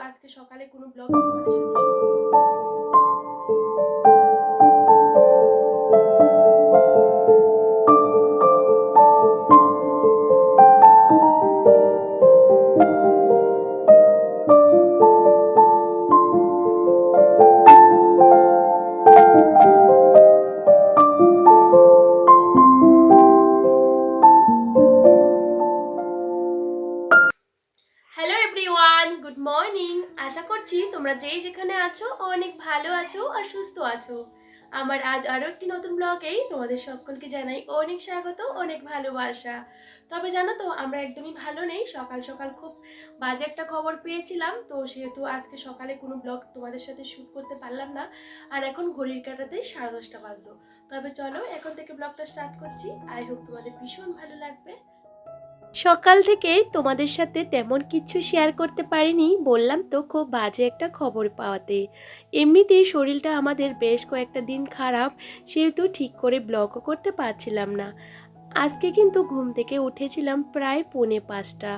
আজকে সকালে কোনো ব্লগ সাথে তোমরা যেই যেখানে আছো, অনেক ভালো আছো আর সুস্থ আছো। আমার আজ আরও একটি নতুন ব্লগেই তোমাদের সকলকে জানাই অনেক স্বাগত, অনেক ভালোবাসা। তবে জানো তো, আমরা একদমই ভালো নেই। সকাল সকাল খুব বাজে একটা খবর পেয়েছিলাম, তো সেহেতু আজকে সকালে কোনো ব্লগ তোমাদের সাথে শ্যুট করতে পারলাম না। আর এখন ঘড়ির কাটাতে সাড়ে দশটা বাজলো। তবে চলো, এখন থেকে ব্লগটা স্টার্ট করছি। আই হোপ তোমাদের ভীষণ ভালো লাগবে। সকাল থেকে তোমাদের সাথে তেমন কিছু শেয়ার করতে পারিনি, বললাম তো খুব বাজে একটা খবর পাওয়াতে। এমনিতেই শরীরটা আমাদের বেশ কয়েকটা দিন খারাপ, সেহেতু ঠিক করে ব্লগও করতে পারছিলাম না। আজকে কিন্তু ঘুম থেকে উঠেছিলাম প্রায় পৌনে পাঁচটা।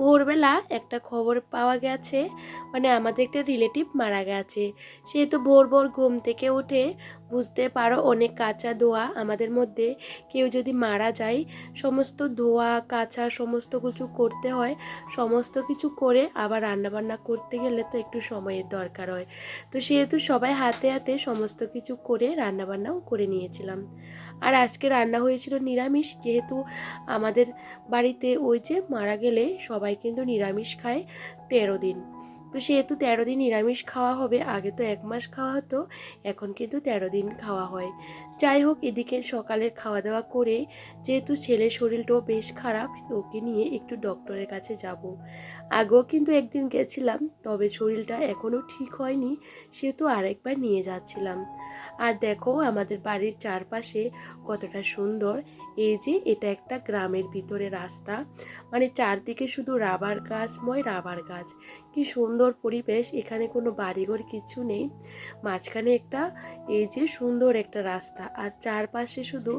ভোরবেলা একটা খবর পাওয়া গেছে মানে আমাদের একটা রিলেটিভ মারা গেছে। সেহেতু ভোর ভোর ঘুম থেকে উঠে বুঝতে পারো অনেক কাঁচা ধোয়া আমাদের মধ্যে। কেউ যদি মারা যায়, সমস্ত ধোয়া, কাচা সমস্ত কিছু করতে হয়। সমস্ত কিছু করে আবার রান্নাবান্না করতে গেলে তো একটু সময়ের দরকার হয়। তো সেহেতু সবাই হাতে হাতে সমস্ত কিছু করে রান্নাবান্নাও করে নিয়েছিলাম। আর আজকে রান্না হয়েছিল নিরামিষ, যেহেতু আমাদের বাড়িতে ওই যে মারা গেলে সবাই কিন্তু নিরামিষ খায় তেরো দিন। তো সেহেতু তেরো দিন নিরামিষ খাওয়া হবে, আগে তো এক মাস খাওয়া হতো, এখন কিন্তু তেরো দিন খাওয়া হয়। যাই হোক, এদিকে সকালের খাওয়া দাওয়া করে যেহেতু ছেলের শরীরটাও বেশ খারাপ, ওকে নিয়ে একটু ডক্টরের কাছে যাব। আগেও কিন্তু একদিন গেছিলাম, তবে শরীরটা এখনও ঠিক হয়নি, সেহেতু আরেকবার নিয়ে যাচ্ছিলাম। আর দেখো, আমাদের বাড়ির চারপাশে কতটা সুন্দর এই যে এটা একটা গ্রামের ভিতরে রাস্তা। মানে চারদিকে শুধু রাবার গাছময় রাবার গাছ। কি সুন্দর পরিবেশ, এখানে কোনো বাড়িঘর কিছু নেই। মাঝখানে একটা এই যে সুন্দর একটা রাস্তা আর চারপাশে শুধু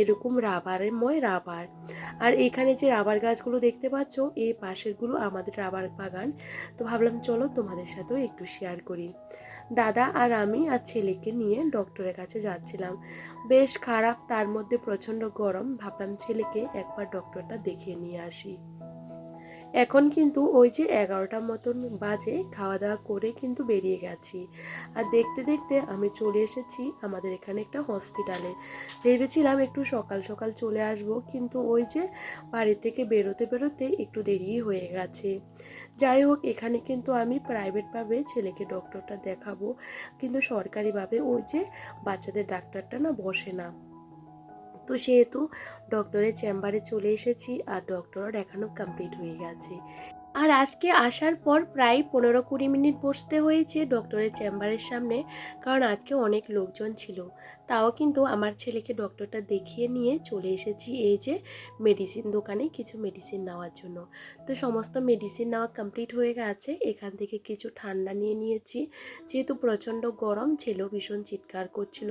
এরকম রাবারেরময় রাবার। আর এখানে যে রাবার গাছগুলো দেখতে পাচ্ছ, এই পাশেরগুলো আমাদের রাবার বাগান। তো ভাবলাম চলো তোমাদের সাথেও একটু শেয়ার করি। দাদা আর আমি আর ছেলেকে নিয়ে ডক্টরের কাছে যাচ্ছিলাম। বেশ খারাপ, তার মধ্যে প্রচণ্ড গরম। ভাবলাম ছেলেকে একবার ডক্টরটা দেখিয়ে নিয়ে আসি। এখন কিন্তু ওই যে এগারোটার মতন বাজে খাওয়া দাওয়া করে কিন্তু বেরিয়ে গেছি। আর দেখতে দেখতে আমি চলে এসেছি আমাদের এখানে একটা হসপিটালে ভেবেছিলাম একটু সকাল সকাল চলে আসব কিন্তু ওই যে বাড়ি থেকে বেরোতে বেরোতে একটু দেরি হয়ে গেছে। যাই হোক, এখানে কিন্তু আমি প্রাইভেটভাবে ছেলেকে ডক্টরটা দেখাবো। কিন্তু সরকারিভাবে ওই যে বাচ্চাদের ডাক্তারটা না বসে না। তো সেহেতু ডক্টরের চেম্বারে চলে এসেছি আর ডক্টরও দেখানো কমপ্লিট হয়ে গেছে। আর আজকে আসার পর প্রায় পনেরো কুড়ি মিনিট বসতে হয়েছে ডক্টরের চেম্বারের সামনে, কারণ আজকে অনেক লোকজন ছিল। তাও কিন্তু আমার ছেলেকে ডক্টরটা দেখিয়ে নিয়ে চলে এসেছি এই যে মেডিসিন দোকানে কিছু মেডিসিন নেওয়ার জন্য। তো সমস্ত মেডিসিন নেওয়া কমপ্লিট হয়ে গেছে, এখান থেকে কিছু ঠান্ডা নিয়ে নিয়েছি। যেহেতু প্রচণ্ড গরম, ছেলেও ভীষণ চিৎকার করছিল।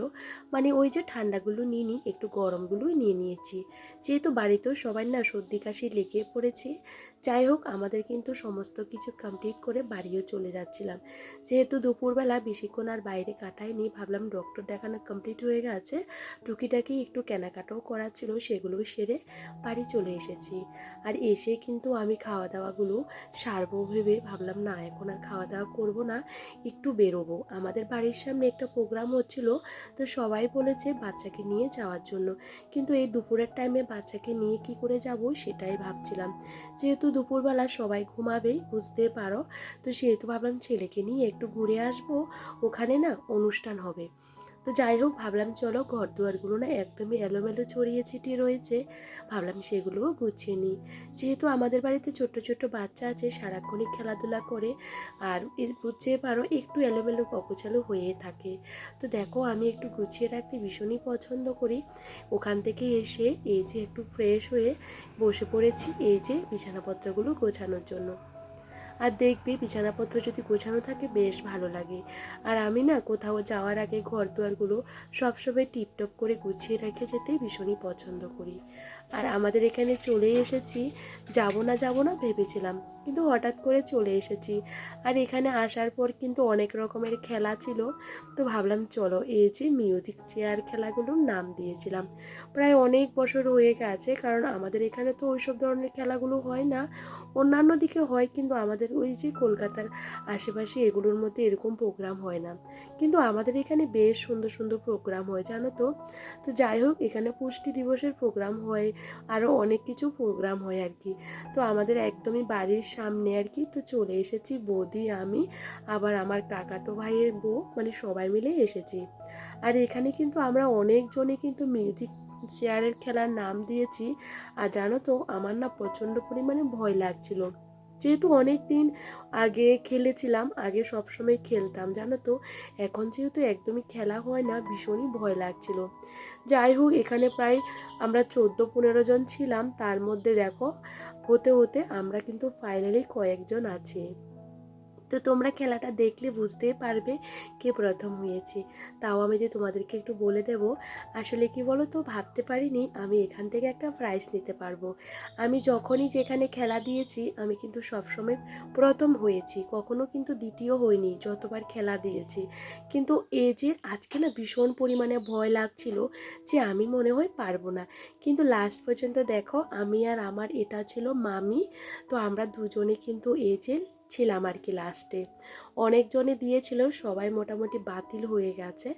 মানে ওই যে ঠান্ডাগুলো নিয়ে নিই, একটু গরমগুলোই নিয়ে নিয়েছি। যেহেতু বাড়িতেও সবাই না সর্দি কাশি লেগে পড়েছে, যাই হোক আমাদের কিন্তু সমস্ত কিছু কমপ্লিট করে বাড়িও চলে যাচ্ছিলাম। যেহেতু দুপুরবেলা বেশিক্ষণ আর বাইরে কাটাইনি, ভাবলাম ডক্টর দেখানো কমপ্লিট হয়ে গেছে। টুকিটাকি একটু কেনাকাটাও করার ছিল, সেগুলো সেরে বাড়ি চলে এসেছি। আর এসে কিন্তু আমি খাওয়া দাওয়াগুলো সারবো ভেবে ভাবলাম, না, এখন আর খাওয়া দাওয়া করব না, একটু বেরোবো। আমাদের বাড়ির সামনে একটা প্রোগ্রাম হচ্ছিল, তো সবাই বলেছে বাচ্চাকে নিয়ে যাওয়ার জন্য। কিন্তু এই দুপুরের টাইমে বাচ্চাকে নিয়ে কি করে যাব সেটাই ভাবছিলাম। যেহেতু দুপুরবেলা সবাই ঘুমাবে বুঝতে পারো। তো সেহেতু ভাবলাম ছেলেকে নিয়ে একটু ঘুরে আসব, ওখানে না অনুষ্ঠান হবে। তো যাই হোক, ভাবলাম চলো ঘর দুয়ারগুলো না একদমই এলোমেলো ছড়িয়ে ছিটিয়ে রয়েছে। ভাবলাম সেগুলোও গুছিয়ে নিই। যেহেতু আমাদের বাড়িতে ছোট্ট ছোট্ট বাচ্চা আছে, সারাক্ষণই খেলাধুলা করে আর বুঝতে পারো একটু এলোমেলো অগোছালো হয়ে থাকে। তো দেখো আমি একটু গুছিয়ে রাখতে ভীষণই পছন্দ করি। ওখান থেকে এসে এই যে একটু ফ্রেশ হয়ে বসে পড়েছি এই যে বিছানাপত্রগুলো গোছানোর জন্য। আর দেখবি বিছানাপত্র যদি গোছানো থাকে বেশ ভালো লাগে। আর আমি না কোথাও যাওয়ার আগে ঘর দুয়ারগুলো সবসময় টিপটপ করে গুছিয়ে রেখে যেতে ভীষণই পছন্দ করি। আর আমাদের এখানে চলে এসেছি, যাব না যাব না ভেবেছিলাম, কিন্তু হঠাৎ করে চলে এসেছি। আর এখানে আসার পর কিন্তু অনেক রকমের খেলা ছিল, তো ভাবলাম চলো এই যে মিউজিক চেয়ার খেলাগুলোর নাম দিয়েছিলাম। প্রায় অনেক বছর হয়ে গেছে, কারণ আমাদের এখানে তো ওইসব ধরনের খেলাগুলো হয় না। অন্যান্য দিকে হয় কিন্তু আমাদের ওই যে কলকাতার আশেপাশে এগুলোর মধ্যে এরকম প্রোগ্রাম হয় না। কিন্তু আমাদের এখানে বেশ সুন্দর সুন্দর প্রোগ্রাম হয়, জানো তো? তো যাই হোক, এখানে পুষ্টি দিবসের প্রোগ্রাম হয় আরও অনেক কিছু প্রোগ্রাম হয় আর কি তো আমাদের একদমই বাড়ির সামনে আর কি তো চলে এসেছি বৌদি, আমি, আবার আমার কাকাতো ভাইয়ের বউ মানে সবাই মিলে এসেছি। আর এখানে কিন্তু আমরা অনেকজনে কিন্তু মিউজিক চেয়ারের খেলার নাম দিয়েছি। আর জানো তো, আমার না প্রচণ্ড পরিমাণে ভয় লাগছিল। যেহেতু অনেক দিন আগে খেলেছিলাম, আগে সবসময় খেলতাম, জানো তো, এখন যেহেতু একদমই খেলা হয় না, ভীষণই ভয় লাগছিল। যাই হোক, এখানে প্রায় আমরা চোদ্দ পনেরো জন ছিলাম। তার মধ্যে দেখো, হতে হতে আমরা কিন্তু ফাইনালি কয়েকজন আছি। তো তোমরা খেলাটা দেখলে বুঝতেই পারবে কে প্রথম হয়েছে। তাও আমি যে তোমাদেরকে একটু বলে দেব, আসলে কি বলো তো ভাবতে পারিনি আমি এখান থেকে একটা প্রাইজ নিতে পারব। আমি যখনই যেখানে খেলা দিয়েছি আমি কিন্তু সবসময় প্রথম হয়েছি, কখনো কিন্তু দ্বিতীয় হইনি, যতবার খেলা দিয়েছি। কিন্তু এ যে আজকে না ভীষণ পরিমাণে ভয় লাগছিল যে আমি মনে হয় পারব না। কিন্তু লাস্ট পর্যন্ত দেখো আমি আর আমার এটা ছিল মামি, তো আমরা দুজনে কিন্তু এই যে ছিলাম আর কি লাস্টে অনেকজনে দিয়েছিল, সবাই মোটামুটি বাতিল হয়ে গেছে।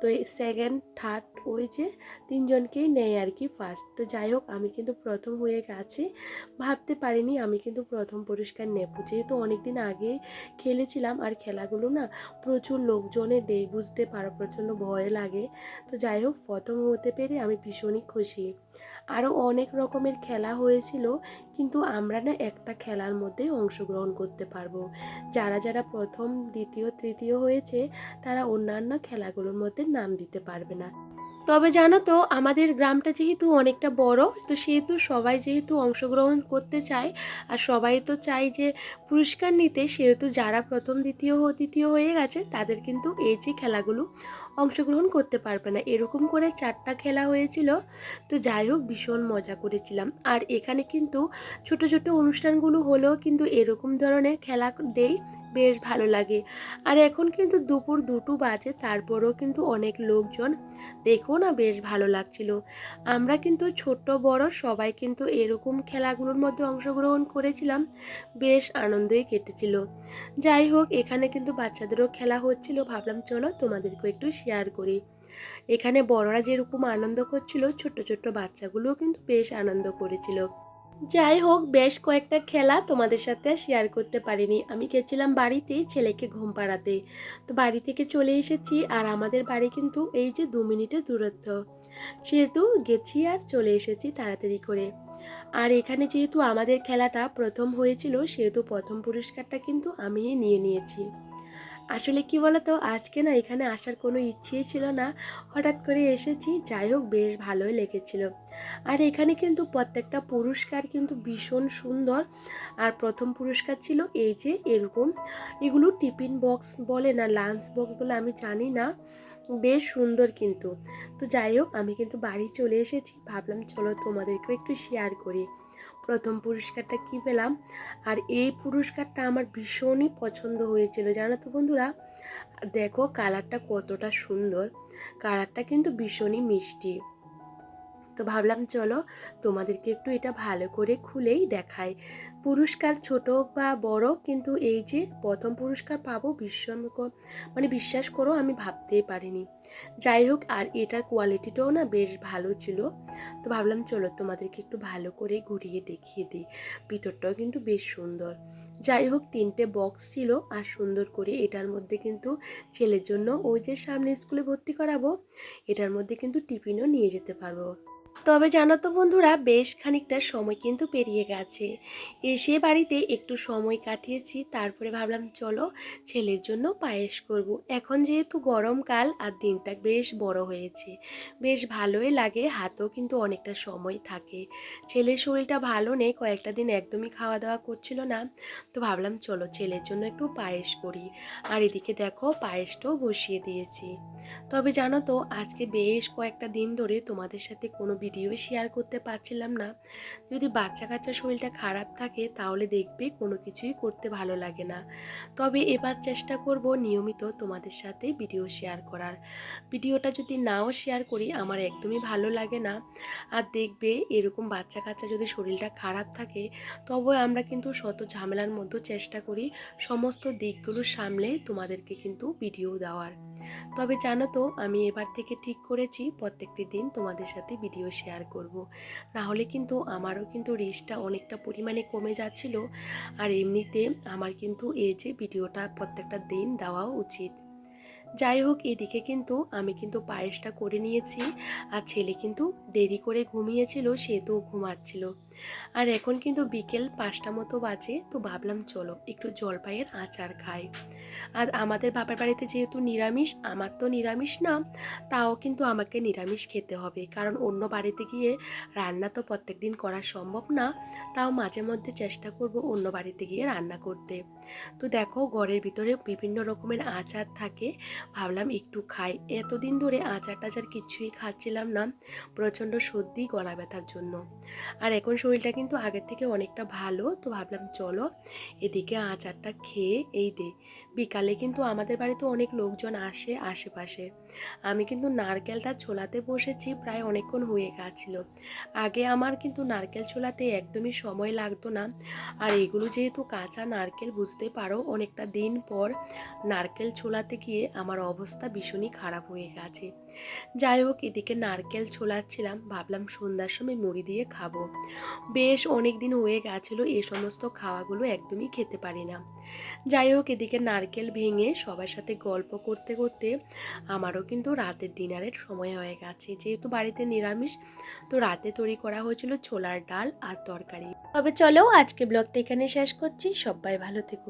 তো সেকেন্ড থার্ড ওই যে তিনজনকেই নেয় আর কি ফার্স্ট তো যাই হোক, আমি কিন্তু প্রথম হয়ে গেছি। ভাবতে পারিনি আমি কিন্তু প্রথম পুরস্কার নেব। যেহেতু অনেকদিন আগে খেলেছিলাম, আর খেলাগুলো না প্রচুর লোকজনে দেয়, বুঝতে পারো প্রচণ্ড ভয় লাগে। তো যাই হোক, প্রথম হতে পেরে আমি ভীষণই খুশি। আরও অনেক রকমের খেলা হয়েছিল, কিন্তু আমরা না একটা খেলার মধ্যে অংশগ্রহণ করতে পারব। যারা যারা প্রথম দ্বিতীয়, তৃতীয় হয়েছে, তারা অন্যান্য খেলাগুলোর মধ্যে নাম দিতে পারবে না। তবে জানো তো, আমাদের গ্রামটা যেহেতু অনেকটা বড়, তো সেহেতু সবাই যেহেতু অংশগ্রহণ করতে চায়, আর সবাই তো চায় যে পুরস্কার নিতে, সেহেতু যারা প্রথম, দ্বিতীয়, তৃতীয় হয়ে গেছে, তাদের কিন্তু এই যে খেলাগুলো অংশগ্রহণ করতে পারবে না। এরকম করে চারটা খেলা হয়েছিল, তো যাই হোক, ভীষণ মজা করেছিলাম। আর এখানে কিন্তু ছোট ছোট অনুষ্ঠানগুলো হলেও কিন্তু এরকম ধরনের খেলা দেই বেশ ভালো লাগে। আর এখন কিন্তু দুপুর দুটো বাজে, তারপরেও কিন্তু অনেক লোকজন দেখো না বেশ ভালো লাগছিল। আমরা কিন্তু ছোট বড় সবাই কিন্তু এরকম খেলাগুলোর মধ্যে অংশগ্রহণ করেছিলাম, বেশ আনন্দই কেটেছিল। যাই হোক, এখানে কিন্তু বাচ্চাদেরও খেলা হচ্ছিল, ভাবলাম চলো তোমাদেরকে একটু শেয়ার করি। এখানে বড়রা যেরকম আনন্দ করছিল ছোট ছোট বাচ্চাগুলোও কিন্তু বেশ আনন্দ করেছিল। যাই হোক, বেশ কয়েকটা খেলা তোমাদের সাথে শেয়ার করতে পারিনি। আমি গেছিলাম বাড়িতে ছেলেকে ঘুম পাড়াতে। তো বাড়ি থেকে চলে এসেছি আর আমাদের বাড়ি কিন্তু এই যে দু মিনিটের দূরত্ব। সেহেতু গেছি আর চলে এসেছি তাড়াতাড়ি করে। আর এখানে যেহেতু আমাদের খেলাটা প্রথম হয়েছিল, সেহেতু প্রথম পুরস্কারটা কিন্তু আমিই নিয়ে নিয়েছি। আসলে কি বলতো? আজকে না এখানে আসার কোনো ইচ্ছেই ছিল না। হঠাৎ করে এসেছি, যাই হোক বেশ ভালোই লেগেছিল। আর এখানে কিন্তু প্রত্যেকটা পুরস্কার কিন্তু ভীষণ সুন্দর। আর প্রথম পুরস্কার ছিল এই যে এরকম এগুলো টিফিন বক্স বলে না, লাঞ্চ বক্স বলে আমি জানি না। বেশ সুন্দর কিন্তু। তো যাই হোক, আমি কিন্তু বাড়ি চলে এসেছি। ভাবলাম চলো তোমাদেরকেও একটু শেয়ার করি। প্রথম পুরস্কারটা কি পেলাম? আর এই পুরস্কারটা আমার ভীষণই পছন্দ হয়েছিল। জানো তো বন্ধুরা, দেখো কালারটা কতটা সুন্দর। কালারটা কিন্তু ভীষণই মিষ্টি। তো ভাবলাম চলো তোমাদেরকে একটু এটা ভালো করে খুলেই দেখাই। পুরস্কার ছোট বা বড়, কিন্তু এই যে প্রথম পুরস্কার পাবো ভীষণ মানে বিশ্বাস করো আমি ভাবতেই পারিনি। যাই হোক, আর এটার কোয়ালিটিটাও না বেশ ভালো ছিল। তো ভাবলাম চলো তোমাদেরকে একটু ভালো করে ঘুরিয়ে দেখিয়ে দিই। ভিতরটাও কিন্তু বেশ সুন্দর। যাই হোক, তিনটে বক্স ছিল আর সুন্দর করে এটার মধ্যে কিন্তু ছেলের জন্য ওই যে সামনে স্কুলে ভর্তি করাবো, এটার মধ্যে কিন্তু টিফিনও নিয়ে যেতে পারব। তবে জানো তো বন্ধুরা, বেশ খানিকটা সময় কিন্তু পেরিয়ে গেছে। এসে বাড়িতে একটু সময় কাটিয়েছি, তারপরে ভাবলাম, চলো ছেলের জন্য পায়েস করব। এখন যেহেতু গরমকাল আর দিনটা বেশ বড় হয়েছে, বেশ ভালোই লাগে, হাতেও কিন্তু অনেকটা সময় থাকে। ছেলের শরীরটা ভালো নেই, কয়েকটা দিন একদমই খাওয়া দাওয়া করছিল না, তো ভাবলাম, চলো ছেলের জন্য একটু পায়েস করি। আর এদিকে দেখো, পায়েসটাও বসিয়ে দিয়েছি। তবে জানো তো, আজকে বেশ কয়েকটা দিন ধরে তোমাদের সাথে কোনো ভিডিও শেয়ার করতে পারছিলাম না। যদি বাচ্চা কাচ্চা শরীরটা খারাপ থাকে, তাহলে দেখবে কোনো কিছুই করতে ভালো লাগে না। তবে এবার চেষ্টা করব নিয়মিত তোমাদের সাথে ভিডিও শেয়ার করার। ভিডিওটা যদি নাও শেয়ার করি, আমার একদমই ভালো লাগে না। আর দেখবে এরকম বাচ্চা কাচ্চা যদি শরীরটা খারাপ থাকে, তবে আমরা কিন্তু শত ঝামেলার মধ্যে চেষ্টা করি সমস্ত দিকগুলো সামলে তোমাদেরকে কিন্তু ভিডিও দেওয়ার। তবে জানো তো, আমি এবার থেকে ঠিক করেছি, প্রত্যেকটি দিন তোমাদের সাথে ভিডিও শেয়ার করব। না হলে কিন্তু আমারও কিন্তু রিচটা অনেকটা পরিমাণে কমে যাচ্ছিল। আর এমনিতে আমার কিন্তু এই যে ভিডিওটা প্রত্যেকটা দিন দেওয়াও উচিত। যাই হোক, এদিকে কিন্তু আমি কিন্তু পায়েসটা করে নিয়েছি। আর ছেলে কিন্তু দেরি করে ঘুমিয়েছিল, সে তো ঘুমাচ্ছিল। আর এখন কিন্তু বিকেল পাঁচটা মতো বাজে, তো ভাবলাম চলো একটু জলপাইয়ের আচার খাই। আর আমাদের বাবার বাড়িতে যেহেতু নিরামিষ, আমার তো নিরামিষ না, তাও কিন্তু আমাকে নিরামিষ খেতে হবে। কারণ অন্য বাড়িতে গিয়ে রান্না তো প্রত্যেক দিন করা সম্ভব না, তাও মাঝে মধ্যে চেষ্টা করব অন্য বাড়িতে গিয়ে রান্না করতে। তো দেখো, ঘরের ভিতরে বিভিন্ন রকমের আচার থাকে, ভাবলাম একটু খাই। এতদিন ধরে আচার টাচার কিছুই খাচ্ছিলাম না, প্রচণ্ড সর্দি, গলা ব্যথার জন্য। আর এখন শরীরটা কিন্তু আগের থেকে অনেকটা ভালো। তো ভাবলাম, চলো এদিকে আচারটা খেয়ে এই দে। বিকালে কিন্তু আমাদের বাড়িতে অনেক লোকজন আসে আশেপাশে। আমি কিন্তু নারকেলটা ছোলাতে বসেছি, প্রায় অনেকক্ষণ হয়ে গেছিল। আগে আমার কিন্তু নারকেল ছোলাতে একদমই সময় লাগতো না। আর এগুলো যেহেতু কাঁচা নারকেল, বুঝতে পারো, অনেকটা দিন পর নারকেল ছোলাতে গিয়ে আমার অবস্থা ভীষণই খারাপ হয়ে গেছে। যাই হোক, এদিকে নারকেল ছোলাচ্ছিলাম, ভাবলাম সন্ধ্যার সময় মুড়ি দিয়ে খাব। বেশ অনেক দিন হয়ে গেছিল, এ সমস্ত খাওয়াগুলো একদমই খেতে পারি না। যাই হোক, এদিকে নারকেল ভেঙে সবার সাথে গল্প করতে করতে আমারও কিন্তু রাতের ডিনারের সময় হয়ে গেছে। যেহেতু বাড়িতে নিরামিষ, তো রাতে তৈরি করা হয়েছিল ছোলার ডাল আর তরকারি। তবে চলো, আজকে ব্লগটা এখানে শেষ করছি। সবাই ভালো থেকো।